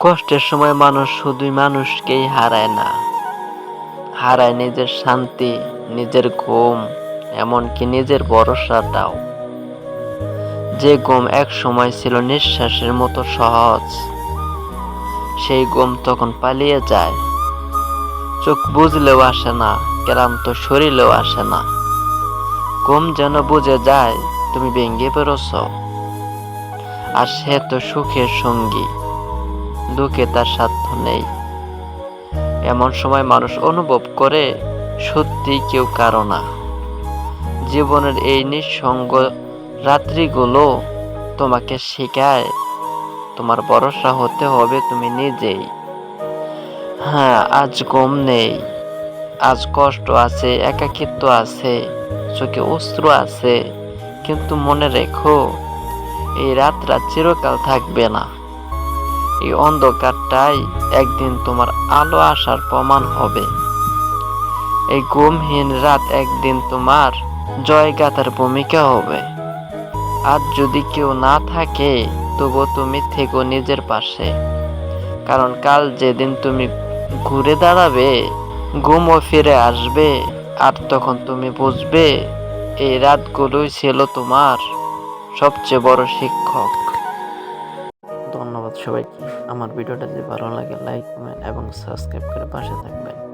কষ্টের সময় মানুষ শুধুই মানুষকেই হারায় না। হারায় নিজের শান্তি, নিজের ঘুম, এমনকি নিজের ভরসাটাও। যে ঘুম এক সময় ছিল নিঃশ্বাসের মতো সহজ, সেই ঘুম তখন পালিয়ে যায়। চোখ বুঝলেও আসে না, ক্লান্ত শরীরেও আসে না। ঘুম যেন বুঝে যায়, তুমি ভেঙে বেরোছ আর সে তো সুখের সঙ্গী। দুঃখে তার সাধ্য নেই। এমন সময় মানুষ অনুভব করে, সত্যি কেউ কারও না। জীবনের এই নিঃসঙ্গ রাত্রিগুলো তোমাকে শেখায়, তোমার ভরসা হতে হবে তুমি নিজেই। হ্যাঁ আজ ঘুম নেই। আজ কষ্ট আছে, একাকিত্ব আছে, চোখে অস্ত্র আছে, কিন্তু মনে রেখো, এই রাতটা চিরকাল থাকবে না। এই অন্ধকারটাই একদিন তোমার আলো আসার প্রমাণ হবে। এই গুমহীন রাত একদিন তোমার জয়গাথার ভূমিকা হবে। আজ যদি কেউ না থাকে তবু তুমি থেকো নিজের পাশে। কারণ কাল যেদিন তুমি ঘুরে দাঁড়াবে, ঘুমও ফিরে আসবে, আর তখন তুমি বুঝবে, এই রাতগুলোই ছিল তোমার সবচেয়ে বড় শিক্ষক। সবাইকে আমার ভিডিওটা যদি ভালো লাগে লাইক কমেন্ট এবং সাবস্ক্রাইব করে পাশে থাকবেন।